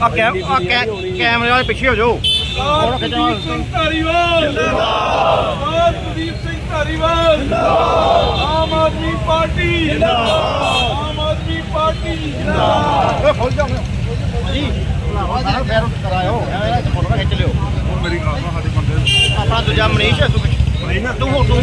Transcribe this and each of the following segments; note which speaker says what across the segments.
Speaker 1: ਆ ਕੈਮ ਆ ਕੈ- ਕੈਮਰੇ ਵਾਲੇ ਪਿੱਛੇ ਹੋ ਜਾਓ।
Speaker 2: ਸਿੰਘ ਧਾਰੀਵਾਲ ਜਿੰਦਾਬਾਦ ਕੁਲਦੀਪ ਸਿੰਘ ਧਾਰੀਵਾਲ ਜਿੰਦਾਬਾਦ ਆਮ ਆਦਮੀ ਪਾਰਟੀ ਜਿੰਦਾਬਾਦ ਆਮ ਆਦਮੀ ਪਾਰਟੀ ਜਿੰਦਾਬਾਦ
Speaker 1: ਓਏ ਖੁੱਲ ਜੀ ਭਰਾਵਾ ਸਾਰਾ ਫੇਰ ਕਰਾਇਓ। ਐਵੇਂ ਫੋਟੋ ਖਿੱਚ ਲਿਓ।
Speaker 2: ਮੇਰੀ ਗੱਲ ਨਾ ਸਾਡੇ ਬੰਦੇ
Speaker 1: ਆਪਣਾ ਦੂਜਾ ਮਨੀਸ਼ ਹੈ ਤੂੰ ਤੂੰ ਹੋ ਤੂੰ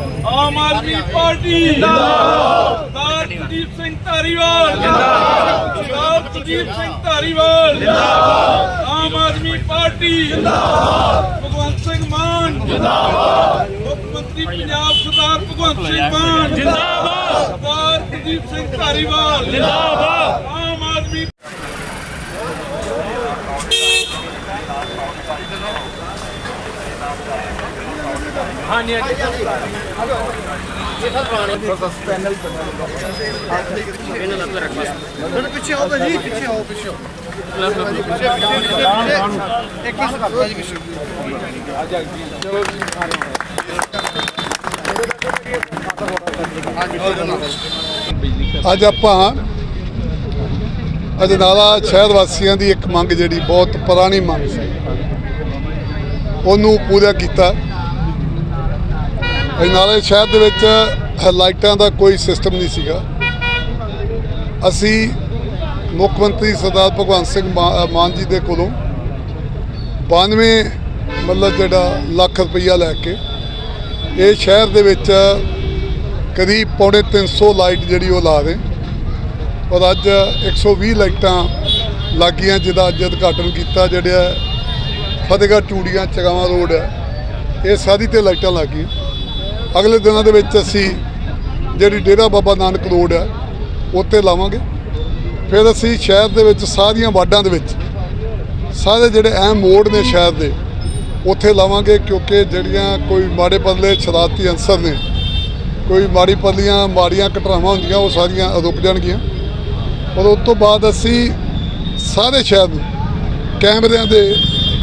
Speaker 2: ਆਮ ਆਦਮੀ ਪਾਰਟੀ ਜਿੰਦਾਬਾਦ। ਸਰਦਾਰ ਕੁਲਦੀਪ ਸਿੰਘ ਧਾਰੀਵਾਲ। ਜਿੰਦਾਬਾਦ ਸਰਦਾਰ ਕੁਲਦੀਪ ਸਿੰਘ ਧਾਰੀਵਾਲ। ਜਿੰਦਾਬਾਦ। ਆਮ ਆਦਮੀ ਪਾਰਟੀ। ਜਿੰਦਾਬਾਦ। ਭਗਵੰਤ ਸਿੰਘ ਮਾਨ। ਜਿੰਦਾਬਾਦ। ਮੁੱਖ ਮੰਤਰੀ ਪੰਜਾਬ ਸਰਦਾਰ ਭਗਵੰਤ ਸਿੰਘ ਮਾਨ। ਜਿੰਦਾਬਾਦ। ਸਰਦਾਰ ਸਿੰਘ ਧਾਰੀਵਾਲ। ਜਿੰਦਾਬਾਦ ਆਮ ਆਦਮੀ
Speaker 1: ਪਿੱਛੇ ਆਓ ਭਾਜੀ ਪਿੱਛੇ ਆਓ ਪਿੱਛੇ ਆਓ। ਇੱਕ ਹੀ ਕਰਤਾ ਜੀ ਪਿੱਛੇ।
Speaker 3: ਅੱਜ ਆਪਾਂ ਅਜਨਾਲਾ ਸ਼ਹਿਰ ਵਾਸੀਆਂ ਦੀ ਇੱਕ ਮੰਗ ਜਿਹੜੀ ਬਹੁਤ ਪੁਰਾਣੀ ਮੰਗ ਸੀ। ਉਹਨੂੰ ਪੂਰਾ ਕੀਤਾ। ਅਜਨਾਲੇ ਸ਼ਹਿਰ ਦੇ ਵਿੱਚ ਲਾਈਟਾਂ ਦਾ ਕੋਈ ਸਿਸਟਮ ਨਹੀਂ ਸੀਗਾ। ਅਸੀਂ ਮੁੱਖ ਮੰਤਰੀ ਸਰਦਾਰ ਭਗਵੰਤ ਸਿੰਘ ਮਾ- ਮਾਨ ਜੀ ਦੇ ਕੋਲੋਂ 92 ਮਤਲਬ ਜਿਹੜਾ ਲੱਖ ਰੁਪਈਆ ਲੈ ਕੇ, ਇਹ ਸ਼ਹਿਰ ਦੇ ਵਿੱਚ ਕਰੀਬ ਪੌਣੇ 300 ਲਾਈਟ ਜਿਹੜੀ ਉਹ ਲਾ ਰਹੇ। ਔਰ ਅੱਜ 120 ਲਾਈਟਾਂ ਲੱਗੀਆਂ, ਜਿਹਦਾ ਅੱਜ ਉਦਘਾਟਨ ਕੀਤਾ ਜਿਹੜਾ ਫਤਿਹਗੜ੍ਹ ਚੂੜੀਆਂ ਚਗਾਵਾਂ ਰੋਡ ਹੈ। ਇਹ ਸਾਰੀ ਤੇ ਲਾਈਟਾਂ ਲੱਗੀਆਂ। ਅਗਲੇ ਦਿਨਾਂ ਦੇ ਵਿੱਚ ਅਸੀਂ ਜਿਹੜੀ ਡੇਰਾ ਬਾਬਾ ਨਾਨਕ ਰੋਡ ਹੈ ਉੱਤੇ ਲਾਵਾਂਗੇ। ਫਿਰ ਅਸੀਂ ਸ਼ਹਿਰ ਦੇ ਵਿੱਚ ਸਾਰੀਆਂ ਵਾਰਡਾਂ ਦੇ ਵਿੱਚ ਸਾਰੇ ਜਿਹੜੇ ਅਹਿਮ ਮੋੜ ਨੇ ਸ਼ਹਿਰ ਦੇ, ਉੱਥੇ ਲਾਵਾਂਗੇ ਕਿਉਂਕਿ ਜਿਹੜੀਆਂ ਕੋਈ ਮਾੜੇ ਪੱਲੇ ਸ਼ਰਾਰਤੀ ਅਨਸਰ ਨੇ, ਕੋਈ ਮਾੜੀ ਪੱਲੀਆਂ, ਮਾੜੀਆਂ ਘਟਨਾਵਾਂ ਹੁੰਦੀਆਂ, ਉਹ ਸਾਰੀਆਂ ਰੁਕ ਜਾਣਗੀਆਂ। ਔਰ ਉਸ ਤੋਂ ਬਾਅਦ ਅਸੀਂ ਸਾਰੇ ਸ਼ਹਿਰ ਨੂੰ ਕੈਮਰਿਆਂ ਦੇ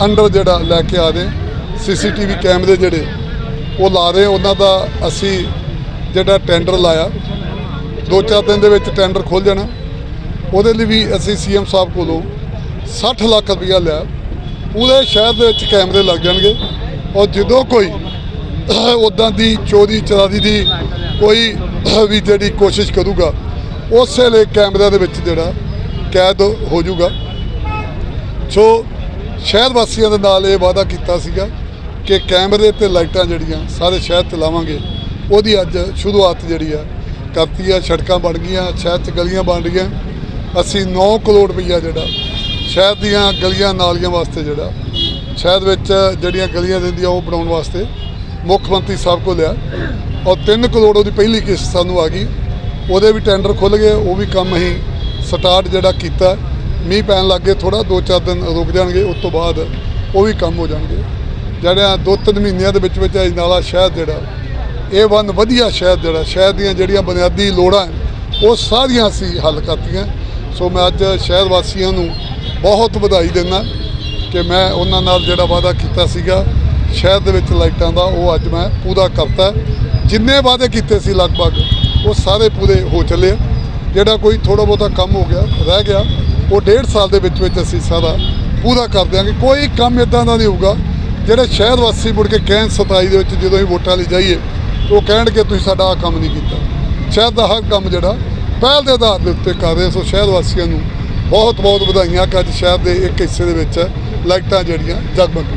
Speaker 3: ਅੰਡਰ ਜਿਹੜਾ ਲੈ ਕੇ ਆ ਰਹੇ, ਸੀਸੀਟੀਵੀ ਕੈਮਰੇ ਜਿਹੜੇ ਉਹ ਲਾ ਰਹੇ ਉਹਨਾਂ ਦਾ ਅਸੀਂ ਜਿਹੜਾ ਟੈਂਡਰ ਲਾਇਆ। ਦੋ ਚਾਰ ਦਿਨ ਦੇ ਵਿੱਚ ਟੈਂਡਰ ਖੁੱਲ ਜਾਣਾ। ਉਹਦੇ ਲਈ ਵੀ ਅਸੀਂ ਸੀਐਮ ਸਾਹਿਬ ਕੋਲੋਂ 60 ਲੱਖ ਰੁਪਇਆ ਲਿਆ। ਪੂਰੇ ਸ਼ਹਿਰ ਦੇ ਵਿੱਚ ਕੈਮਰੇ ਲੱਗ ਜਾਣਗੇ। ਔਰ ਜਦੋਂ ਕੋਈ ਉਦਾਂ ਦੀ ਚੋਰੀ ਚਰਾਰੀ ਦੀ ਕੋਈ ਵੀ ਜਿਹੜੀ ਕੋਸ਼ਿਸ਼ ਕਰੂਗਾ, ਉਸੇ ਲਈ ਕੈਮਰਿਆਂ ਦੇ ਵਿੱਚ ਜਿਹੜਾ ਕੈਦ ਹੋ ਜਾਊਗਾ। ਸੋ ਸ਼ਹਿਰ ਵਾਸੀਆਂ ਦੇ ਨਾਲ ਇਹ ਵਾਅਦਾ ਕੀਤਾ ਸੀਗਾ। ਕਿ ਕੈਮਰੇ ਤੇ ਲਾਈਟਾਂ ਜਿਹੜੀਆਂ ਸਾਰੇ ਸ਼ਹਿਰ ਤੇ ਲਾਵਾਂਗੇ, ਉਹਦੀ ਅੱਜ ਸ਼ੁਰੂਆਤ ਜਿਹੜੀ ਆ, ਕਰਤੀ ਆ, ਸੜਕਾਂ ਬਣ ਗਈਆਂ, ਸ਼ਹਿਰ 'ਚ ਗਲੀਆਂ ਬਣ ਰਹੀਆਂ। ਅਸੀਂ 9 ਕਰੋੜ ਰੁਪਈਆ ਜਿਹੜਾ, ਸ਼ਹਿਰ ਦੀਆਂ ਗਲੀਆਂ ਨਾਲੀਆਂ ਵਾਸਤੇ ਜਿਹੜਾ, ਸ਼ਹਿਰ ਵਿੱਚ ਜਿਹੜੀਆਂ ਗਲੀਆਂ ਦਿੰਦੀਆਂ ਉਹ ਬਣਾਉਣ ਵਾਸਤੇ ਮੁੱਖ ਮੰਤਰੀ ਸਾਹਿਬ ਕੋਲ ਲਿਆ। ਔਰ 3 ਕਰੋੜ ਉਹਦੀ ਪਹਿਲੀ ਕਿਸ਼ਤ ਸਾਨੂੰ ਆ ਗਈ। ਉਹਦੇ ਵੀ ਟੈਂਡਰ ਖੁੱਲ ਗਏ, ਉਹ ਵੀ ਕੰਮ ਅਸੀਂ ਸਟਾਰਟ ਜਿਹੜਾ ਕੀਤਾ। ਮੀਂਹ ਪੈਣ ਲੱਗੇ ਥੋੜਾ 2-4 ਦਿਨ ਰੁਕ ਜਾਣਗੇ, ਉਸ ਤੋਂ ਬਾਅਦ ਉਹ ਵੀ ਕੰਮ ਹੋ ਜਾਣਗੇ। ਜਿਹੜਾ ਦੋ ਤਿੰਨ ਮਹੀਨਿਆਂ ਦੇ ਵਿੱਚ ਵਿੱਚ ਅਜਨਾਲਾ ਸ਼ਹਿਰ ਜਿਹੜਾ, ਇਹ ਵਨ ਵਧੀਆ ਸ਼ਹਿਰ ਜਿਹੜਾ, ਸ਼ਹਿਰ ਦੀਆਂ ਜਿਹੜੀਆਂ ਬੁਨਿਆਦੀ ਲੋੜਾਂ ਉਹ ਸਾਰੀਆਂ ਅਸੀਂ ਹੱਲ ਕਰਤੀਆਂ। ਸੋ ਮੈਂ ਅੱਜ ਸ਼ਹਿਰ ਵਾਸੀਆਂ ਨੂੰ ਬਹੁਤ ਵਧਾਈ ਦਿੰਦਾ ਕਿ ਮੈਂ ਉਹਨਾਂ ਨਾਲ ਜਿਹੜਾ ਵਾਅਦਾ ਕੀਤਾ ਸੀਗਾ, ਸ਼ਹਿਰ ਦੇ ਵਿੱਚ ਲਾਈਟਾਂ ਦਾ, ਉਹ ਅੱਜ ਮੈਂ ਪੂਰਾ ਕਰਤਾ। ਜਿੰਨੇ ਵਾਅਦੇ ਕੀਤੇ ਸੀ ਲਗਭਗ, ਉਹ ਸਾਰੇ ਪੂਰੇ ਹੋ ਚੱਲੇ ਆ। ਜਿਹੜਾ ਕੋਈ ਥੋੜਾ ਬਹੁਤਾ ਕੰਮ ਹੋ ਗਿਆ, ਰਹਿ ਗਿਆ, ਉਹ ਡੇਢ ਸਾਲ ਦੇ ਵਿੱਚ ਵਿੱਚ ਅਸੀਂ ਸਾਰਾ ਪੂਰਾ ਕਰ ਦਿਆਂਗੇ। ਕੋਈ ਕੰਮ ਇਦਾਂ ਦਾ ਨਹੀਂ ਹੋਊਗਾ ਜਿਹੜੇ ਸ਼ਹਿਰ ਵਾਸੀ ਮੁੜ ਕੇ ਕਹਿਣ 27 ਦੇ ਵਿੱਚ ਜਦੋਂ ਅਸੀਂ ਵੋਟਾਂ ਲਈ ਜਾਈਏ, ਉਹ ਕਹਿਣਗੇ, ਤੁਸੀਂ ਸਾਡਾ ਆਹ ਕੰਮ ਨਹੀਂ ਕੀਤਾ। ਸ਼ਹਿਰ ਦਾ ਹਰ ਕੰਮ ਜਿਹੜਾ, ਪਹਿਲ ਦੇ ਆਧਾਰ ਦੇ ਉੱਤੇ ਕਰ ਰਹੇ। ਸੋ ਸ਼ਹਿਰ ਵਾਸੀਆਂ ਨੂੰ ਬਹੁਤ ਬਹੁਤ ਵਧਾਈਆਂ, ਕਿ ਅੱਜ ਸ਼ਹਿਰ ਦੇ ਇੱਕ ਹਿੱਸੇ ਦੇ ਵਿੱਚ ਲਾਈਟਾਂ ਜਿਹੜੀਆਂ ਜਗਮਗ